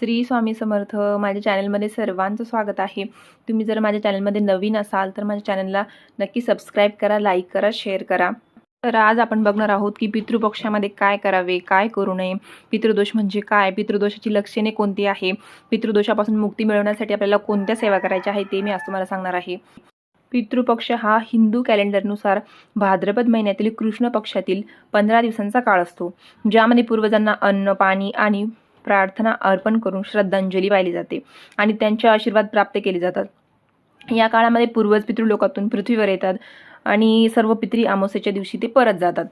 श्री स्वामी समर्थ माझ्या चॅनलमध्ये सर्वांचं स्वागत आहे. तुम्ही जर माझ्या चॅनलमध्ये नवीन असाल तर माझ्या चॅनलला नक्की सबस्क्राईब करा लाईक करा शेअर करा. तर आज आपण बघणार आहोत की पितृपक्षामध्ये काय करावे काय करू नये पितृदोष म्हणजे काय पितृदोषाची लक्षणे कोणती आहे पितृदोषापासून मुक्ती मिळवण्यासाठी आपल्याला कोणत्या सेवा करायच्या आहे ते मी आज तुम्हाला सांगणार आहे. पितृपक्ष हा हिंदू कॅलेंडरनुसार भाद्रपद महिन्यातील कृष्ण पक्षातील पंधरा दिवसांचा काळ असतो ज्यामध्ये पूर्वजांना अन्न पाणी आणि प्रार्थना अर्पण करून श्रद्धांजली वाहिली जाते आणि त्यांचे आशीर्वाद प्राप्त केले जातात. या काळामध्ये पूर्वज पितृलोकातून पृथ्वीवर येतात आणि सर्व पितरी अमावस्येच्या दिवशी ते परत जातात.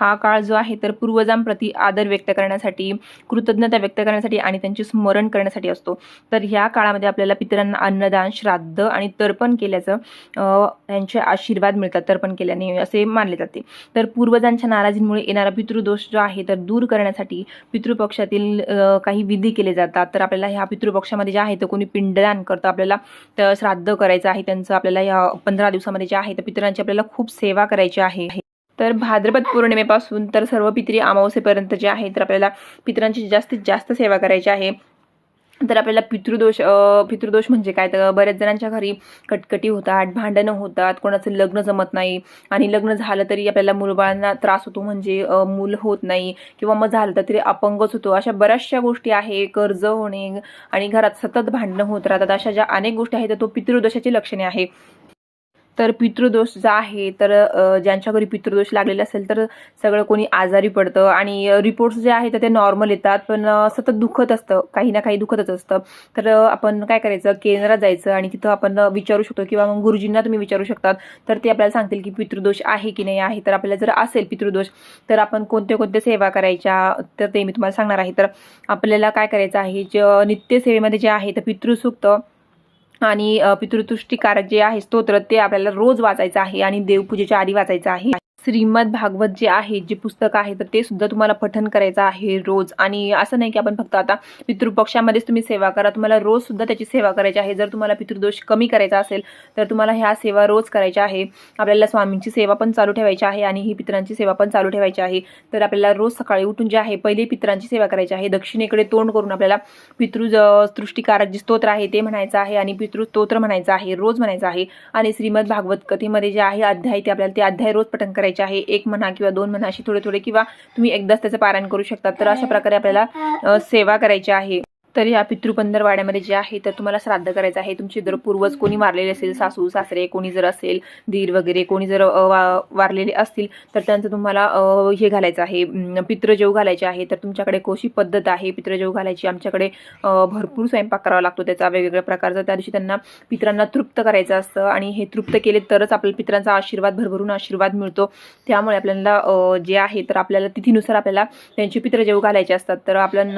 हा काळ जो आहे तर पूर्वजांप्रती आदर व्यक्त करण्यासाठी कृतज्ञता व्यक्त करण्यासाठी आणि त्यांचे स्मरण करण्यासाठी असतो. तर ह्या काळामध्ये आपल्याला पितरांना अन्नदान श्राद्ध आणि तर्पण केल्याचं त्यांचे आशीर्वाद मिळतात. तर्पण केल्याने असे मानले जाते. तर पूर्वजांच्या नाराजीमुळे येणारा पितृदोष जो आहे तर दूर करण्यासाठी पितृपक्षातील काही विधी केले जातात. तर आपल्याला ह्या पितृपक्षामध्ये जे आहे तर कोणी पिंडदान करतं. आपल्याला तर श्राद्ध करायचं आहे. त्यांचं आपल्याला ह्या पंधरा दिवसामध्ये जे आहे तर पितरांची आपल्याला खूप सेवा करायची आहे. तर भाद्रपद पौर्णिमेपासून तर सर्व पितरी अमावस्येपर्यंत जे आहे तर आपल्याला पितरांची जास्तीत जास्त सेवा करायची आहे. तर आपल्याला पितृदोष पितृदोष म्हणजे काय? तर बऱ्याच जणांच्या घरी कटकटी होतात भांडणं होतात कोणाचं लग्न जमत नाही आणि लग्न झालं तरी आपल्याला मुलबाळांना त्रास होतो म्हणजे मूल होत नाही किंवा मग झालं तर तरी अपंगच होतो. अशा बऱ्याचशा गोष्टी आहे कर्ज होणे आणि घरात सतत भांडणं होत राहतात. अशा ज्या अनेक गोष्टी आहेत तर तो पितृदोषाची लक्षणे आहे. तर पितृदोष जो आहे तर ज्यांच्या घरी पितृदोष लागलेला असेल तर सगळं कोणी आजारी पडतं. आणि रिपोर्ट्स जे आहेत तर ते नॉर्मल येतात पण सतत दुखत असतं. काही ना काही दुखतच असतं. तर आपण काय करायचं? केंद्रात जायचं आणि तिथं आपण विचारू शकतो किंवा मग गुरुजींना तुम्ही विचारू शकतात. तर ते आपल्याला सांगतील की पितृदोष आहे की नाही आहे. तर आपल्याला जर असेल पितृदोष तर आपण कोणत्या कोणत्या सेवा करायच्या? तर ते मी तुम्हाला सांगणार आहे. तर आपल्याला काय करायचं आहे? जे नित्यसेवेमध्ये जे आहे तर पितृसूक्त आणि पितृतुष्टीकारक जे आहे स्तोत्र ते आपल्याला रोज वाचायचं आहे आणि देवपूजेच्या आधी वाचायचं आहे. श्रीमद भागवत जे आहे जे पुस्तक आहे तर ते सुद्धा तुम्हाला पठन करायचं आहे रोज. आणि असं नाही की आपण फक्त आता पितृपक्षामध्येच तुम्ही सेवा करा तुम्हाला रोज सुद्धा त्याची सेवा करायची आहे. जर तुम्हाला पितृदोष कमी करायचा असेल तर तुम्हाला ह्या सेवा रोज करायच्या आहे. आपल्याला स्वामींची सेवा पण चालू ठेवायची आहे आणि ही पितरांची सेवा पण चालू ठेवायची आहे. तर आपल्याला रोज सकाळी उठून जे आहे पहिले पितरांची सेवा करायची आहे. दक्षिणेकडे तोंड करून आपल्याला पितृ सृष्टिकारक जे स्तोत्र आहे ते म्हणायचं आहे आणि पितृ स्तोत्र म्हणायचं आहे रोज म्हणायचं आहे. आणि श्रीमद भागवत कथेमध्ये जे आहे अध्याय ते आपल्याला ते अध्याय रोज पठन करायचे आहे एक म्हणा किंवा दोन म्हणा अशी थोडे थोडे किंवा तुम्ही एकदाच त्याचं पारायण करू शकता. तर अशा प्रकारे आपल्याला सेवा करायची आहे. तर या पितृपंधरवाड्यामध्ये जे आहे तर तुम्हाला श्राद्ध करायचं आहे. तुमचे जर पूर्वज कोणी मारलेले असेल सासू सासरे कोणी जर असेल दीर वगैरे कोणी जर वा- वारलेले असतील तर त्यांचं तुम्हाला हे घालायचं आहे. अं, पितृजेव घालायचे आहे. तर तुमच्याकडे कोशी पद्धत आहे. पितृजेव घालायची. आमच्याकडे भरपूर स्वयंपाक करावा लागतो त्याचा. वेगवेगळ्या प्रकारचा. त्या दिवशी त्यांना पितरांना तृप्त करायचं असतं. आणि हे तृप्त केले तरच आपल्याला पित्रांचा आशीर्वाद भरभरून आशीर्वाद मिळतो. त्यामुळे आपल्याला जे आहे तर आपल्याला तिथीनुसार आपल्याला त्यांची पितृजेव घालायचे असतात. तर आपण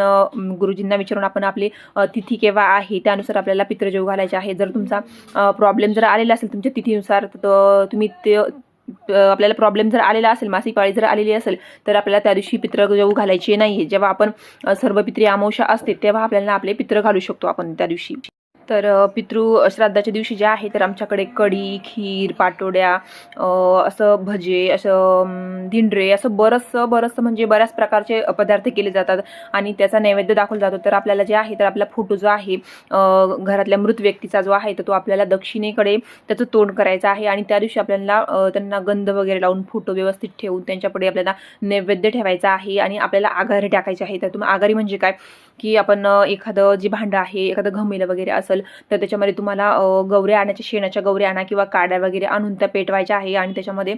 गुरुजींना विचारून आपण आपली तिथी केव्हा आहे त्यानुसार आपल्याला पित्रजीव घालायचे आहे. जर तुमचा प्रॉब्लेम जर आलेला असेल तुमच्या तिथीनुसार तर तुम्ही ते आपल्याला प्रॉब्लेम जर आलेला असेल मासिक पाळी जर आलेली असेल तर आपल्याला त्या दिवशी पित्र जेऊ घालायचे नाही जेव्हा आपण सर्व पित्री अमावश्या असते तेव्हा आपल्याला आपले पित्र घालू शकतो आपण त्या दिवशी. तर पितृ श्राद्धाच्या दिवशी जे आहे तर आमच्याकडे कढी खीर पाटोड्या असं भजे असं धिंडरे असं बरंचसं बरंचसं म्हणजे बऱ्याच प्रकारचे पदार्थ केले जातात. आणि त्याचा नैवेद्य दाखवला जातो. तर आपल्याला जे आहे तर आपला फोटो जो आहे घरातल्या मृत व्यक्तीचा जो आहे तर तो आपल्याला दक्षिणेकडे त्याचं तोंड करायचं आहे. आणि त्या दिवशी आपल्याला त्यांना गंध वगैरे लावून फोटो व्यवस्थित ठेवून त्यांच्यापुढे आपल्याला नैवेद्य ठेवायचा आहे. आणि आपल्याला आघारी टाकायची आहे. तर तुम्ही आघारी म्हणजे काय? की आपण एखादं जे भांडं आहे एखादं घमेलं वगैरे असेल तर त्याच्यामध्ये तुम्हाला गवऱ्या आणायच्या शेणाच्या गवऱ्या आणा किंवा काड्या वगैरे आणून त्या पेटवायच्या आहे आणि त्याच्यामध्ये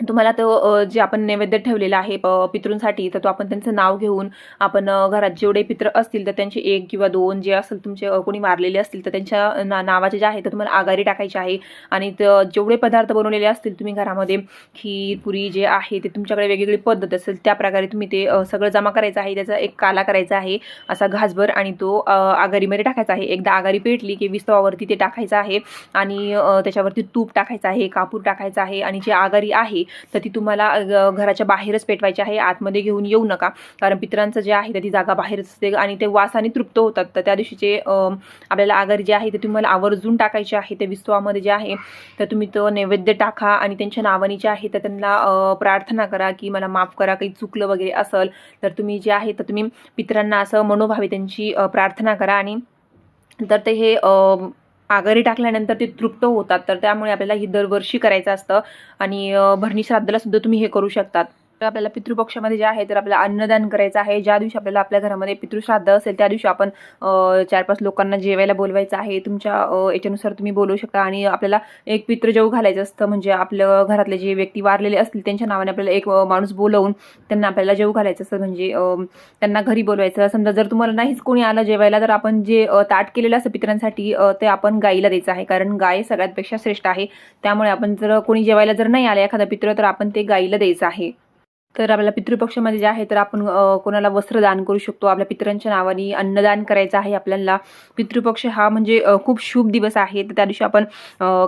तुम्हाला तो जे आपण नैवेद्य ठेवलेला आहे प- पितृंसाठी तर तो आपण त्यांचं नाव घेऊन आपण घरात जेवढे पित्र असतील तर त्यांचे एक किंवा दोन जे असेल तुमचे कोणी मारलेले असतील तर त्यांच्या ना नावाचे जे आहे तर तुम्हाला आघारी टाकायचे आहे. आणि जेवढे पदार्थ बनवलेले असतील तुम्ही घरामध्ये खीर पुरी जे आहे ते तुमच्याकडे वेगवेगळी पद्धत असेल त्या प्रकारे तुम्ही ते सगळं जमा करायचं आहे त्याचा एक काला करायचा आहे असा घासभर आणि तो आघारीमध्ये टाकायचा आहे. एकदा आघारी पेटली की विस्तवावरती ते टाकायचं आहे आणि त्याच्यावरती तूप टाकायचं आहे कापूर टाकायचा आहे आणि जी आघारी आहे तर ती तुम्हाला घराच्या बाहेरच पेटवायची आहे आतमध्ये घेऊन येऊ नका. कारण पितरांचं जे आहे तर ती जागा बाहेरच असते आणि ते वासाने तृप्त होतात. तर त्या दिवशीचे आपल्याला आगार जे आहे ते तुम्हाला आवर्जून टाकायचे आहे. ते विस्तवामध्ये जे आहे तर तुम्ही तो नैवेद्य टाका आणि त्यांच्या नावाने जे आहे तर त्यांना प्रार्थना करा की मला माफ करा काही चुकलं वगैरे असेल तर तुम्ही जे आहे तर तुम्ही पितरांना असं मनोभावे त्यांची प्रार्थना करा आणि तर ते हे आगारी टाकल्यानंतर ते तृप्त होतात. तर त्यामुळे आपल्याला ही दरवर्षी करायचं असतं. आणि भरणी श्राद्धाला सुद्धा तुम्ही हे करू शकतात. तर आपल्याला पितृपक्षामध्ये जे आहे तर आपल्याला अन्नदान करायचं आहे. ज्या दिवशी आपल्याला आपल्या घरामध्ये पितृश्राद्ध असेल त्या दिवशी आपण चार पाच लोकांना जेवायला बोलवायचं आहे. तुमच्या याच्यानुसार तुम्ही बोलवू शकता. आणि आपल्याला एक पितृजव घालायचं असतं. म्हणजे आपलं घरातले जे व्यक्ती वारलेले असतील त्यांच्या नावाने आपल्याला एक माणूस बोलवून त्यांना आपल्याला जेव घालायचं असतं. म्हणजे त्यांना घरी बोलवायचं. समजा जर तुम्हाला नाहीच कोणी आलं जेवायला तर आपण जे ताट केलेलं असतं पितरांसाठी ते आपण गाईला द्यायचं आहे. कारण गाय सगळ्यात पेक्षा श्रेष्ठ आहे. त्यामुळे आपण जर कोणी जेवायला जर नाही आलं एखादा पित्र तर आपण ते गाईला द्यायचं आहे. तर आपल्याला पितृपक्षामध्ये जे आहे तर आपण कोणाला वस्त्र दान करू शकतो. आपल्या पितरांच्या नावाने अन्नदान करायचं आहे आपल्याला. पितृपक्ष हा म्हणजे खूप शुभ दिवस आहे. तर त्या दिवशी आपण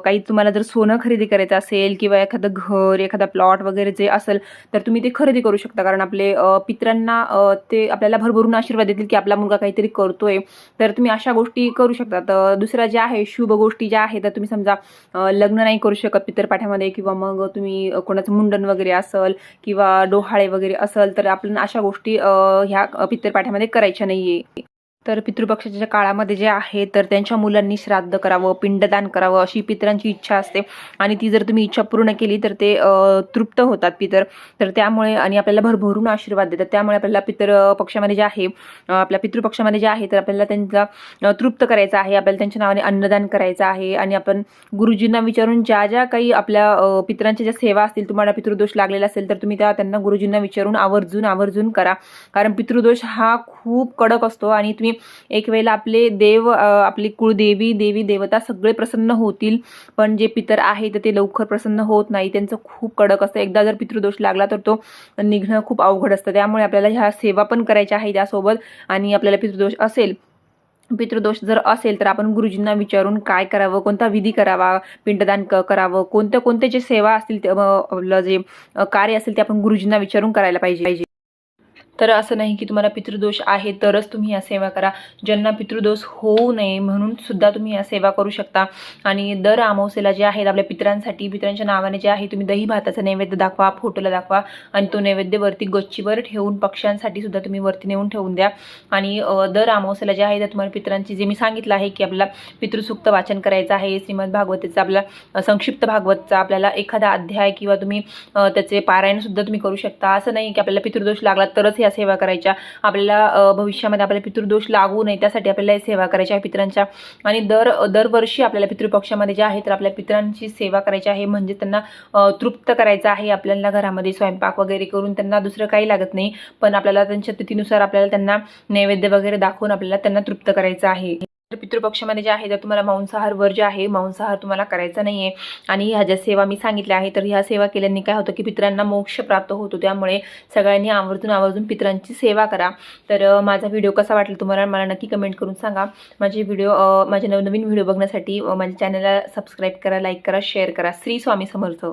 काही तुम्हाला जर सोनं खरेदी करायचं असेल किंवा एखादं घर एखादा प्लॉट वगैरे जे असेल तर तुम्ही ते खरेदी करू शकता. कारण आपले पितरांना ते आपल्याला भरभरून आशीर्वाद देतील की आपला मुलगा काहीतरी करतोय. तर तुम्ही अशा गोष्टी करू शकता. तर दुसऱ्या ज्या आहे शुभ गोष्टी ज्या आहेत तर तुम्ही समजा लग्न नाही करू शकत पितरपाठ्यामध्ये किंवा मग तुम्ही कोणाचं मुंडन वगैरे असेल किंवा डोहाळे वगैरे असेल तर आपण अशा गोष्टी ह्या पितरपाठ्यामध्ये करायच्या नाहीये. तर पितृपक्षाच्या काळामध्ये जे आहे तर त्यांच्या मुलांनी श्राद्ध करावं पिंडदान करावं अशी पितरांची इच्छा असते. आणि ती जर तुम्ही इच्छा पूर्ण केली तर ते तृप्त होतात पितर. तर त्यामुळे आणि आपल्याला भरभरून आशीर्वाद देतात. त्यामुळे आपल्याला पितर पक्षामध्ये जे आहे आपल्या पितृपक्षामध्ये जे आहे तर आपल्याला त्यांचा तृप्त करायचं आहे. आपल्याला त्यांच्या नावाने अन्नदान करायचं आहे. आणि आपण गुरुजींना विचारून ज्या ज्या काही आपल्या पितरांच्या ज्या सेवा असतील तुम्हाला पितृदोष लागलेला असेल तर तुम्ही त्या त्यांना गुरुजींना विचारून आवर्जून आवर्जून करा. कारण पितृदोष हा खूप कडक असतो आणि तुम्ही एक वेळेला आपले देव आपली कुळदेवी देवी देवता सगळे प्रसन्न होतील. पण जे पितर आहे तर ते लवकर प्रसन्न होत नाही. त्यांचं खूप कडक असतं. एकदा जर पितृदोष लागला तर तो निघणं खूप अवघड असतं. त्यामुळे आपल्याला ह्या सेवा पण करायच्या आहे त्यासोबत. आणि आपल्याला पितृदोष असेल पितृदोष जर असेल तर आपण गुरुजींना विचारून काय करावं कोणता विधी करावा पिंडदान क करावं कोणत्या कोणत्या जे सेवा असतील ते, आपलं जे कार्य असेल ते आपण गुरुजींना विचारून करायला पाहिजे. तर असं नाही की तुम्हाला पितृदोष आहे तरच तुम्ही या सेवा करा. ज्यांना पितृदोष होऊ नये म्हणून सुद्धा तुम्ही या सेवा करू शकता. आणि दर अमावस्येला जे आहेत आपल्या पितरांसाठी पितरांच्या नावाने जे आहे तुम्ही दही भाताचा नैवेद्य दाखवा फोटोला दाखवा आणि तो नैवेद्य वरती गच्चीवर ठेवून पक्ष्यांसाठी सुद्धा तुम्ही वरती नेऊन ठेवून द्या. आणि दर अमावस्येला जे आहे तर तुम्हाला पितरांची जे मी सांगितलं आहे की आपल्याला पितृसुक्त वाचन करायचं आहे श्रीमद भागवतेचा आपला संक्षिप्त भागवतचा आपल्याला एखादा अध्याय किंवा तुम्ही त्याचे पारायण सुद्धा तुम्ही करू शकता. असं नाही की आपल्याला पितृदोष लागला तरच या सेवा करायच्या. आपल्याला भविष्यामध्ये आपल्याला पितृदोष लागू नये त्यासाठी आपल्याला या सेवा करायच्या आहे पितरांच्या. आणि दर दरवर्षी आपल्याला पितृपक्षामध्ये जे आहे तर आपल्या पितरांची सेवा करायची आहे. म्हणजे त्यांना तृप्त करायचं आहे. आपल्याला घरामध्ये स्वयंपाक वगैरे करून त्यांना दुसरं काही लागत नाही. पण आपल्याला त्यांच्या तिथीनुसार आपल्याला त्यांना नैवेद्य वगैरे दाखवून आपल्याला त्यांना तृप्त करायचं आहे. तर पितृपक्षामध्ये जे आहे तर तुम्हाला मांसाहार वर जे आहे मांसाहार तुम्हाला करायचा नाही आहे आणि ह्या ज्या सेवा मी सांगितल्या आहे तर ह्या सेवा केल्याने काय होतं की पितरांना मोक्ष प्राप्त होतो. त्यामुळे सगळ्यांनी आवर्जून आवर्जून पितरांची सेवा करा. तर माझा व्हिडिओ कसा वाटला तुम्हाला मला नक्की कमेंट करून सांगा. माझे व्हिडिओ माझे नवनवीन व्हिडिओ बघण्यासाठी माझ्या चॅनलला सबस्क्राईब करा लाईक करा शेअर करा. श्री स्वामी समर्थ.